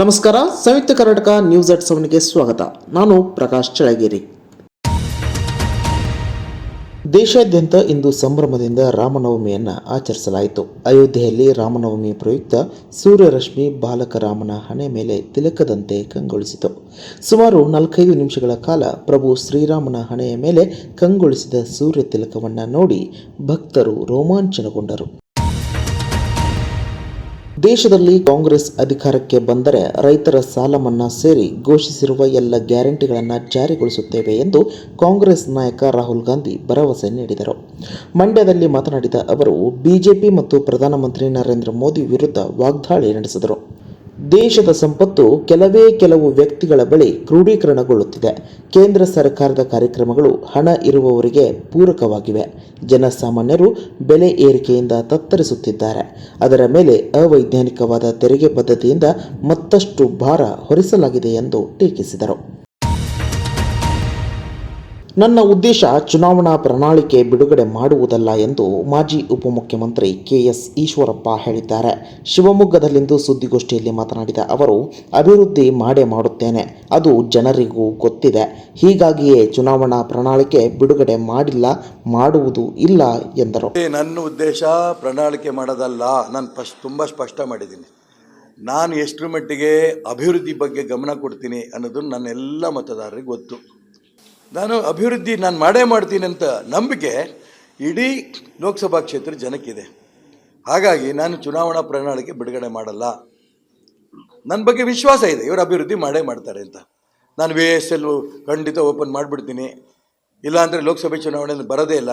ನಮಸ್ಕಾರ, Samyukta Karnataka news at ಸೆವೆನ್ಗೆ ಸ್ವಾಗತ. ನಾನು ಪ್ರಕಾಶ್ ಚಳಗೇರಿ ದೇಶಾದ್ಯಂತ ಇಂದು ಸಂಭ್ರಮದಿಂದ ರಾಮನವಮಿಯನ್ನು ಆಚರಿಸಲಾಯಿತು. ಅಯೋಧ್ಯೆಯಲ್ಲಿ ರಾಮನವಮಿ ಪ್ರಯುಕ್ತ ಸೂರ್ಯರಶ್ಮಿ ಬಾಲಕ ರಾಮನ ಹಣೆ ಮೇಲೆ ತಿಲಕದಂತೆ ಕಂಗೊಳಿಸಿತು. ಸುಮಾರು ನಾಲ್ಕೈದು ನಿಮಿಷಗಳ ಕಾಲ ಪ್ರಭು ಶ್ರೀರಾಮನ ಹಣೆಯ ಮೇಲೆ ಕಂಗೊಳಿಸಿದ ಸೂರ್ಯ ತಿಲಕವನ್ನು ನೋಡಿ ಭಕ್ತರು ರೋಮಾಂಚನಗೊಂಡರು. ದೇಶದಲ್ಲಿ ಕಾಂಗ್ರೆಸ್ ಅಧಿಕಾರಕ್ಕೆ ಬಂದರೆ ರೈತರ ಸಾಲ ಮನ್ನಾ ಸೇರಿ ಘೋಷಿಸಿರುವ ಎಲ್ಲ ಗ್ಯಾರಂಟಿಗಳನ್ನು ಜಾರಿಗೊಳಿಸುತ್ತೇವೆ ಎಂದು ಕಾಂಗ್ರೆಸ್ ನಾಯಕ ರಾಹುಲ್ ಗಾಂಧಿ ಭರವಸೆ ನೀಡಿದರು. ಮಂಡ್ಯದಲ್ಲಿ ಮಾತನಾಡಿದ ಅವರು, ಬಿಜೆಪಿ ಮತ್ತು ಪ್ರಧಾನಮಂತ್ರಿ ನರೇಂದ್ರ ಮೋದಿ ವಿರುದ್ಧ ವಾಗ್ದಾಳಿ ನಡೆಸಿದರು. ದೇಶದ ಸಂಪತ್ತು ಕೆಲವೇ ಕೆಲವು ವ್ಯಕ್ತಿಗಳ ಬಳಿ ಕ್ರೋಢೀಕರಣಗೊಳ್ಳುತ್ತಿದೆ ಕೇಂದ್ರ ಸರ್ಕಾರದ ಕಾರ್ಯಕ್ರಮಗಳು ಹಣ ಇರುವವರಿಗೆ ಪೂರಕವಾಗಿವೆ. ಜನಸಾಮಾನ್ಯರು ಬೆಲೆ ಏರಿಕೆಯಿಂದ ತತ್ತರಿಸುತ್ತಿದ್ದಾರೆ. ಅದರ ಮೇಲೆ ಅವೈಜ್ಞಾನಿಕವಾದ ತೆರಿಗೆ ಪದ್ಧತಿಯಿಂದ ಮತ್ತಷ್ಟು ಭಾರ ಹೊರಿಸಲಾಗಿದೆ ಎಂದು ಟೀಕಿಸಿದರು. ನನ್ನ ಉದ್ದೇಶ ಚುನಾವಣಾ ಪ್ರಣಾಳಿಕೆ ಬಿಡುಗಡೆ ಮಾಡುವುದಲ್ಲ ಎಂದು ಮಾಜಿ ಉಪಮುಖ್ಯಮಂತ್ರಿ ಕೆಎಸ್ ಈಶ್ವರಪ್ಪ ಹೇಳಿದ್ದಾರೆ. ಶಿವಮೊಗ್ಗದಲ್ಲಿಂದು ಸುದ್ದಿಗೋಷ್ಠಿಯಲ್ಲಿ ಮಾತನಾಡಿದ ಅವರು, ಅಭಿವೃದ್ಧಿ ಮಾಡೇ ಮಾಡುತ್ತೇನೆ. ಅದು ಜನರಿಗೂ ಗೊತ್ತಿದೆ. ಹೀಗಾಗಿಯೇ ಚುನಾವಣಾ ಪ್ರಣಾಳಿಕೆ ಬಿಡುಗಡೆ ಮಾಡಿಲ್ಲ, ಮಾಡುವುದು ಇಲ್ಲ ಎಂದರು. ನನ್ನ ಉದ್ದೇಶ ಪ್ರಣಾಳಿಕೆ ಮಾಡೋದಲ್ಲ. ನಾನು ಫಸ್ಟ್ ತುಂಬ ಸ್ಪಷ್ಟ ಮಾಡಿದ್ದೀನಿ. ನಾನು ಎಷ್ಟರ ಮಟ್ಟಿಗೆ ಅಭಿವೃದ್ಧಿ ಬಗ್ಗೆ ಗಮನ ಕೊಡ್ತೀನಿ ಅನ್ನೋದು ನನ್ನೆಲ್ಲ ಮತದಾರರಿಗೆ ಗೊತ್ತು. ನಾನು ಅಭಿವೃದ್ಧಿ ನಾನು ಮಾಡೇ ಮಾಡ್ತೀನಿ ಅಂತ ನಂಬಿಕೆ ಇಡೀ ಲೋಕಸಭಾ ಕ್ಷೇತ್ರ ಜನಕ್ಕಿದೆ. ಹಾಗಾಗಿ ನಾನು ಚುನಾವಣಾ ಪ್ರಣಾಳಿಕೆ ಬಿಡುಗಡೆ ಮಾಡಲ್ಲ. ನನ್ನ ಬಗ್ಗೆ ವಿಶ್ವಾಸ ಇದೆ, ಇವರು ಅಭಿವೃದ್ಧಿ ಮಾಡೇ ಮಾಡ್ತಾರೆ ಅಂತ. ನಾನು ವಿ ಎಸ್ ಎಲ್ ಖಂಡಿತ ಓಪನ್ ಮಾಡಿಬಿಡ್ತೀನಿ. ಇಲ್ಲಾಂದರೆ ಲೋಕಸಭೆ ಚುನಾವಣೆಯಲ್ಲಿ ಬರೋದೇ ಇಲ್ಲ.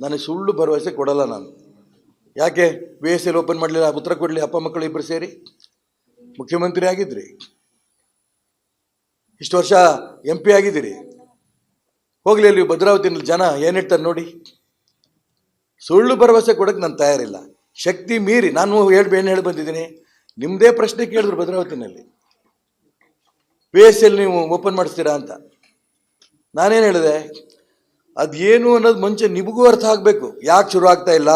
ನನಗೆ ಸುಳ್ಳು ಭರವಸೆ ಕೊಡಲ್ಲ ನಾನು. ಯಾಕೆ? ವಿ ಎಸ್ ಎಲ್ ಓಪನ್ ಮಾಡಲಿಲ್ಲ, ಉತ್ತರ ಕೊಡಲಿ, ಅಪ್ಪ ಮಕ್ಕಳು ಇಬ್ಬರು ಸೇರಿ? ಮುಖ್ಯಮಂತ್ರಿ ಆಗಿದ್ರಿ. ಇಷ್ಟು ವರ್ಷ ಎಂ ಪಿ ಆಗಿದ್ದೀರಿ. ಹೋಗಲಿ ಅಲ್ಲಿ ಭದ್ರಾವತಿನಲ್ಲಿ ಜನ ಏನಿಡ್ತಾರೆ ನೋಡಿ. ಸುಳ್ಳು ಭರವಸೆ ಕೊಡೋಕ್ಕೆ ನಾನು ತಯಾರಿಲ್ಲ. ಶಕ್ತಿ ಮೀರಿ, ನಾನು ಹೇಳಿ ಏನು ಹೇಳಿ ಬಂದಿದ್ದೀನಿ? ನಿಮ್ಮದೇ ಪ್ರಶ್ನೆ ಕೇಳಿದ್ರು ಭದ್ರಾವತಿನಲ್ಲಿ. ಪಿ ಎಸ್ ಎಲ್ ನೀವು ಓಪನ್ ಮಾಡಿಸ್ತೀರಾ ಅಂತ. ನಾನೇನು ಹೇಳಿದೆ? ಅದೇನು ಅನ್ನೋದು ಮುಂಚೆ ನಿಮಗೂ ಅರ್ಥ ಆಗಬೇಕು. ಯಾಕೆ ಶುರು ಆಗ್ತಾ ಇಲ್ಲ?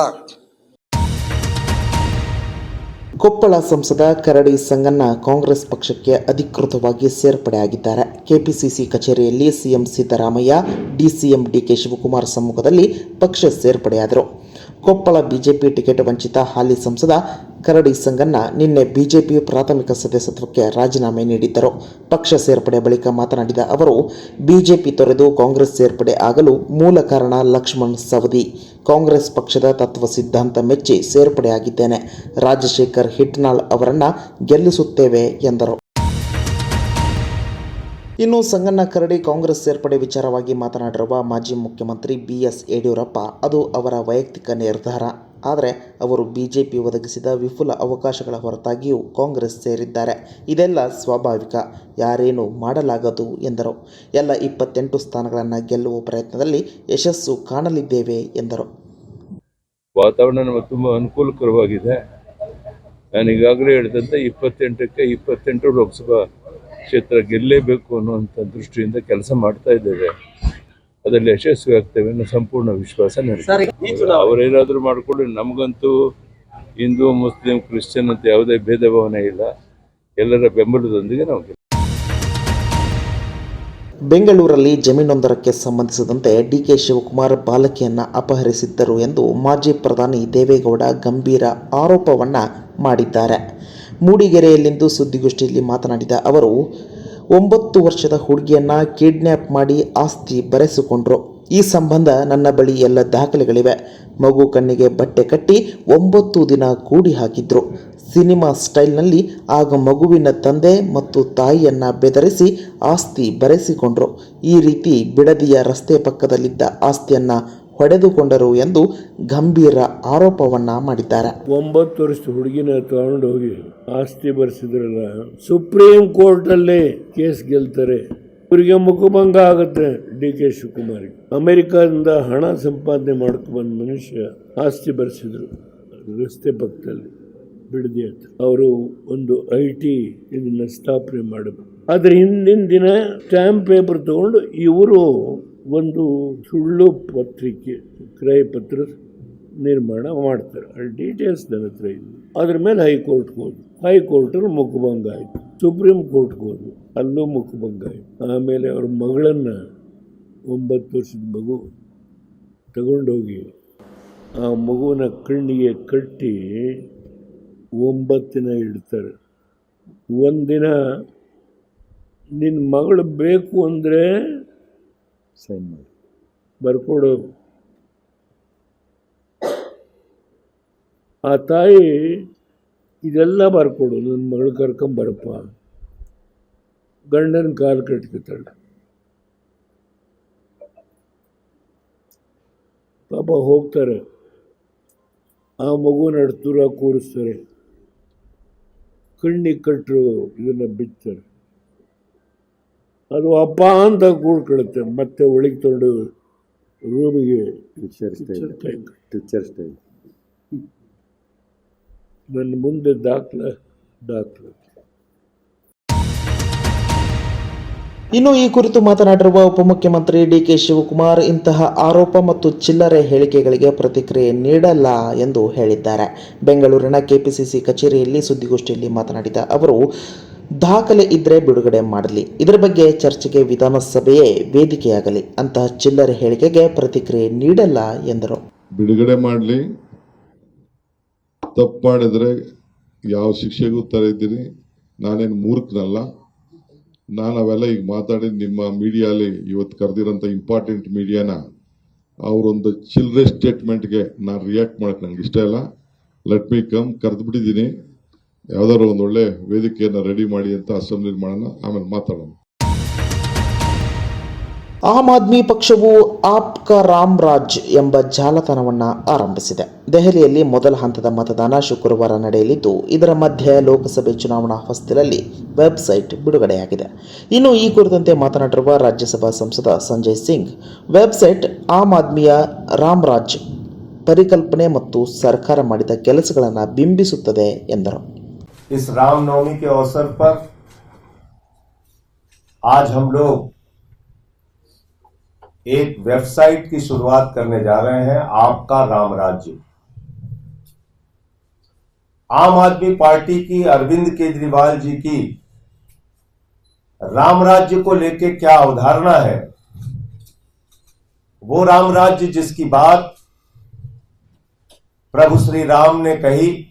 ಕೊಪ್ಪಳ ಸಂಸದ ಕರಡಿ ಸಂಗಣ್ಣ ಕಾಂಗ್ರೆಸ್ ಪಕ್ಷಕ್ಕೆ ಅಧಿಕೃತವಾಗಿ ಸೇರ್ಪಡೆಯಾಗಿದ್ದಾರೆ ಕೆಪಿಸಿಸಿ ಕಚೇರಿಯಲ್ಲಿ CM Siddaramaiah, DCM DK Shivakumar ಸಮ್ಮುಖದಲ್ಲಿ ಪಕ್ಷ ಸೇರ್ಪಡೆಯಾದರು. ಕೊಪ್ಪಳ ಬಿಜೆಪಿ ಟಿಕೆಟ್ ವಂಚಿತ ಹಾಲಿ ಸಂಸದ ಕರಡಿ ಸಂಗಣ್ಣ ನಿನ್ನೆ ಬಿಜೆಪಿ ಪ್ರಾಥಮಿಕ ಸದಸ್ಯತ್ವಕ್ಕೆ ರಾಜೀನಾಮೆ ನೀಡಿದ್ದರು. ಪಕ್ಷ ಸೇರ್ಪಡೆ ಬಳಿಕ ಮಾತನಾಡಿದ ಅವರು, ಬಿಜೆಪಿ ತೊರೆದು ಕಾಂಗ್ರೆಸ್ ಸೇರ್ಪಡೆ ಆಗಲು ಮೂಲ ಕಾರಣ ಲಕ್ಷ್ಮಣ್ ಸವದಿ. ಕಾಂಗ್ರೆಸ್ ಪಕ್ಷದ ತತ್ವ ಸಿದ್ಧಾಂತ ಮೆಚ್ಚಿ ಸೇರ್ಪಡೆಯಾಗಿದ್ದೇನೆ. ರಾಜಶೇಖರ್ ಹಿಟ್ನಾಳ್ ಅವರನ್ನ ಗೆಲ್ಲಿಸುತ್ತೇವೆ ಎಂದರು. ಇನ್ನು ಸಂಗಣ್ಣ ಕರಡಿ ಕಾಂಗ್ರೆಸ್ ಸೇರ್ಪಡೆ ವಿಚಾರವಾಗಿ ಮಾತನಾಡಿರುವ ಮಾಜಿ ಮುಖ್ಯಮಂತ್ರಿ ಬಿ ಎಸ್ ಯಡಿಯೂರಪ್ಪ, ಅದು ಅವರ ವೈಯಕ್ತಿಕ ನಿರ್ಧಾರ. ಆದರೆ ಅವರು ಬಿಜೆಪಿ ಒದಗಿಸಿದ ವಿಪುಲ ಅವಕಾಶಗಳ ಹೊರತಾಗಿಯೂ ಕಾಂಗ್ರೆಸ್ ಸೇರಿದ್ದಾರೆ. ಇದೆಲ್ಲ ಸ್ವಾಭಾವಿಕ. ಯಾರೇನು ಮಾಡಲಾಗದು ಎಂದರು. ಎಲ್ಲ ಇಪ್ಪತ್ತೆಂಟು ಸ್ಥಾನಗಳನ್ನು ಗೆಲ್ಲುವ ಪ್ರಯತ್ನದಲ್ಲಿ ಯಶಸ್ಸು ಕಾಣಲಿದ್ದೇವೆ ಎಂದರು. ವಾತಾವರಣ ತುಂಬ ಅನುಕೂಲಕರವಾಗಿದೆ. ನಾನು ಈಗಾಗಲೇ ಹೇಳಿದಂತೆ ಇಪ್ಪತ್ತೆಂಟಕ್ಕೆ ಇಪ್ಪತ್ತೆಂಟು ಲೋಕಸಭಾ ಕ್ಷೇತ್ರ ಗೆಲ್ಲಲೇಬೇಕು ಅನ್ನುವಂಥ ದೃಷ್ಟಿಯಿಂದ ಕೆಲಸ ಮಾಡ್ತಾ ಇದ್ದೇವೆ. ಅದರಲ್ಲಿ ಯಶಸ್ವಿ ಆಗ್ತೇವೆ ಅನ್ನೋ ಸಂಪೂರ್ಣ ವಿಶ್ವಾಸ ನನಗೆ ಅವರೇನಾದರೂ ಮಾಡಿಕೊಳ್ಳಿ ನಮಗಂತೂ ಹಿಂದೂ ಮುಸ್ಲಿಂ ಕ್ರಿಶ್ಚಿಯನ್ ಅಂತ ಯಾವುದೇ ಭೇದ ಭಾವನೆ ಇಲ್ಲ. ಎಲ್ಲರ ಬೆಂಬಲದೊಂದಿಗೆ ನಾವು. ಬೆಂಗಳೂರಲ್ಲಿ ಜಮೀನೊಂದರಕ್ಕೆ ಸಂಬಂಧಿಸಿದಂತೆ ಡಿಕೆ ಶಿವಕುಮಾರ್ ಬಾಲಕಿಯನ್ನ ಅಪಹರಿಸಿದ್ದರು ಎಂದು ಮಾಜಿ ಪ್ರಧಾನಿ ದೇವೇಗೌಡ ಗಂಭೀರ ಆರೋಪವನ್ನ ಮಾಡಿದ್ದಾರೆ. ಮೂಡಿಗೆರೆಯಲ್ಲಿಂದು ಸುದ್ದಿಗೋಷ್ಠಿಯಲ್ಲಿ ಮಾತನಾಡಿದ ಅವರು, ಒಂಬತ್ತು ವರ್ಷದ ಹುಡುಗಿಯನ್ನು ಕಿಡ್ನ್ಯಾಪ್ ಮಾಡಿ ಆಸ್ತಿ ಬರೆಸಿಕೊಂಡ್ರು. ಈ ಸಂಬಂಧ ನನ್ನ ಬಳಿ ಎಲ್ಲ ದಾಖಲೆಗಳಿವೆ. ಮಗು ಕಣ್ಣಿಗೆ ಬಟ್ಟೆ ಕಟ್ಟಿ ಒಂಬತ್ತು ದಿನ ಕೂಡಿ ಹಾಕಿದ್ರು. ಸಿನಿಮಾ ಸ್ಟೈಲ್ನಲ್ಲಿ ಆಗ ಮಗುವಿನ ತಂದೆ ಮತ್ತು ತಾಯಿಯನ್ನು ಬೆದರಿಸಿ ಆಸ್ತಿ ಬರೆಸಿಕೊಂಡ್ರು. ಈ ರೀತಿ ಬಿಡದಿಯ ರಸ್ತೆ ಪಕ್ಕದಲ್ಲಿದ್ದ ಆಸ್ತಿಯನ್ನ ಹೊಡೆದುಕೊಂಡರು ಎಂದು ಗಂಭೀರ ಆರೋಪವನ್ನ ಮಾಡಿದ್ದಾರೆ. ಒಂಬತ್ತು ವರ್ಷದ ಹುಡುಗಿನ ತಗೊಂಡು ಹೋಗಿ ಆಸ್ತಿ ಬರೆಸಿದ್ರಲ್ಲ ಸುಪ್ರೀಂ ಕೋರ್ಟ್ ಅಲ್ಲಿ ಕೇಸ್ ಗೆಲ್ತಾರೆ. ಇವರಿಗೆ ಮುಖಭಂಗ ಆಗುತ್ತೆ ಡಿ ಕೆ ಶಿವಕುಮಾರ್ ಅಮೆರಿಕದಿಂದ ಹಣ ಸಂಪಾದನೆ ಮಾಡ್ಕೊಂಡ್ ಮನುಷ್ಯ ಆಸ್ತಿ ಬರೆಸಿದ್ರು. ರಸ್ತೆ ಪಕ್ಕದಲ್ಲಿ ಬಿಡದಿ ಅವರು ಒಂದು ಐ ಟಿ ಇದನ್ನ ಸ್ಥಾಪನೆ ಮಾಡಬೇಕು. ಆದ್ರೆ ಹಿಂದಿನ ದಿನ ಸ್ಟ್ಯಾಂಪ್ ಪೇಪರ್ ತಗೊಂಡು ಇವರು ಒಂದು ಸುಳ್ಳು ಪತ್ರಿಕೆ ಕ್ರಯ ಪತ್ರ ನಿರ್ಮಾಣ ಮಾಡ್ತಾರೆ. ಆ ಡೀಟೇಲ್ಸ್ ನನ್ನ ಹತ್ರ ಇದೆ ಅದ್ರ ಮೇಲೆ ಹೈಕೋರ್ಟ್ಗೆ ಹೋದ್ವಿ ಹೈಕೋರ್ಟಲ್ಲಿ ಮುಖಭಂಗ ಆಯಿತು. ಸುಪ್ರೀಂ ಕೋರ್ಟ್ಗೆ ಹೋದ್ರು. ಅಲ್ಲೂ ಮುಖಭಂಗ ಆಯಿತು. ಆಮೇಲೆ ಅವ್ರ ಮಗಳನ್ನು ಒಂಬತ್ತು ವರ್ಷದ ಮಗು ತಗೊಂಡೋಗಿ ಆ ಮಗುವಿನ ಕಣ್ಣಿಗೆ ಕಟ್ಟಿ ಒಂಬತ್ತಿನ ಇಡ್ತಾರೆ. ಒಂದಿನ ನಿನ್ನ ಮಗಳು ಬೇಕು ಅಂದರೆ ಸೈನ್ ಮಾಡಿ. ಬರ್ಕೊಡು. ಆ ತಾಯಿ, ಇದೆಲ್ಲ ಬರ್ಕೊಡು, ನನ್ನ ಮಗಳು ಕರ್ಕೊಂಬರಪ್ಪ ಗಂಡನ ಕಾಲು ಕಟ್ಕೊತಾಳೆ. ಪಾಪ ಹೋಗ್ತಾರೆ. ಆ ಮಗುನ ದೂರ ಕೂರಿಸ್ತಾರೆ. ಕಣ್ಣಿಗೆ ಕಟ್ಟರು ಇದನ್ನು ಬಿತ್ತಾರೆ ಅದು ಅಪ್ಪ ಅಂತ ಕೂಡ್ಕೊಳುತ್ತೆ ಮತ್ತೆ ಒಳಗೆ ತೊಗೊಂಡು ರೂಮಿಗೆ ನನ್ನ ಮುಂದೆ ದಾಖಲೆ ದಾಖಲೆ. ಇನ್ನು ಈ ಕುರಿತು ಮಾತನಾಡಿರುವ ಉಪಮುಖ್ಯಮಂತ್ರಿ ಡಿಕೆ ಶಿವಕುಮಾರ್ ಇಂತಹ ಆರೋಪ ಮತ್ತು ಚಿಲ್ಲರೆ ಹೇಳಿಕೆಗಳಿಗೆ ಪ್ರತಿಕ್ರಿಯೆ ನೀಡಲ್ಲ ಎಂದು ಹೇಳಿದ್ದಾರೆ. ಬೆಂಗಳೂರಿನ ಕೆಪಿಸಿಸಿ ಕಚೇರಿಯಲ್ಲಿ ಸುದ್ದಿಗೋಷ್ಠಿಯಲ್ಲಿ ಮಾತನಾಡಿದ ಅವರು ದಾಖಲೆ ಇದ್ರೆ ಬಿಡುಗಡೆ ಮಾಡಲಿ. ಇದರ ಬಗ್ಗೆ ಚರ್ಚೆಗೆ ವಿಧಾನಸಭೆಯೇ ವೇದಿಕೆಯಾಗಲಿ ಅಂತ ಚಿಲ್ಲರೆ ಹೇಳಿಕೆಗೆ ಪ್ರತಿಕ್ರಿಯೆ ನೀಡಲ್ಲ ಎಂದರು. ಬಿಡುಗಡೆ ಮಾಡಲಿ. ತಪ್ಪು ಮಾಡಿದರೆ ಯಾವ ಶಿಕ್ಷೆಗೂ ತರಿದ್ದೀನಿ ನಾನೇನು ಮೂರ್ಖನಲ್ಲ? ನಾನು ಅವೆಲ್ಲ ಈಗ ಮಾತಾಡಿ ನಿಮ್ಮ ಮೀಡಿಯಾಲಿ ಇವತ್ತು ಕರೆದಿರೋಂಥ ಇಂಪಾರ್ಟೆಂಟ್ ಮೀಡಿಯಾನ ಅವರೊಂದು ಚಿಲ್ಡ್ರೆ ಸ್ಟೇಟ್ಮೆಂಟ್ಗೆ ನಾನು ರಿಯಾಕ್ಟ್ ಮಾಡೋಕೆ ನನಗೆ ಇಷ್ಟ ಇಲ್ಲ. ಲೆಟ್ ಮೀ ಕಮ್ ಕರೆದು ಬಿಟ್ಟಿದ್ದೀನಿ. ಯಾವ್ದಾದ್ರು ಒಂದು ಒಳ್ಳೆ ವೇದಿಕೆಯನ್ನು ರೆಡಿ ಮಾಡಿ ಅಂತ ಅಸೆಂಬ್ಲಿ ಮಾಡೋಣ ಆಮೇಲೆ ಮಾತಾಡೋಣ. ಆಮ್ ಆದ್ಮಿ ಪಕ್ಷವು ಆಪ್ ಕಾ ರಾಮ್ ರಾಜ್ ಎಂಬ ಜಾಲತಾಣವನ್ನು ಆರಂಭಿಸಿದೆ. ದೆಹಲಿಯಲ್ಲಿ ಮೊದಲ ಹಂತದ ಮತದಾನ ಶುಕ್ರವಾರ ನಡೆಯಲಿದ್ದು, ಇದರ ಮಧ್ಯೆ ಲೋಕಸಭೆ ಚುನಾವಣಾ ಹೊಸ್ತಿಲಲ್ಲಿ ವೆಬ್ಸೈಟ್ ಬಿಡುಗಡೆಯಾಗಿದೆ. ಇನ್ನು ಈ ಕುರಿತಂತೆ ಮಾತನಾಡಿರುವ ರಾಜ್ಯಸಭಾ ಸಂಸದ ಸಂಜಯ್ ಸಿಂಗ್, ವೆಬ್ಸೈಟ್ ಆಮ್ ಆದ್ಮಿಯ ರಾಮ್ ಪರಿಕಲ್ಪನೆ ಮತ್ತು ಸರ್ಕಾರ ಮಾಡಿದ ಕೆಲಸಗಳನ್ನು ಬಿಂಬಿಸುತ್ತದೆ ಎಂದರು. इस रामनवमी के अवसर पर आज हम लोग एक वेबसाइट की शुरुआत करने जा रहे हैं, आपका राम राज्य। आम आदमी पार्टी की अरविंद केजरीवाल जी की राम राज्य को लेके क्या अवधारणा है? वो राम राज्य जिसकी बात प्रभु श्री राम ने कही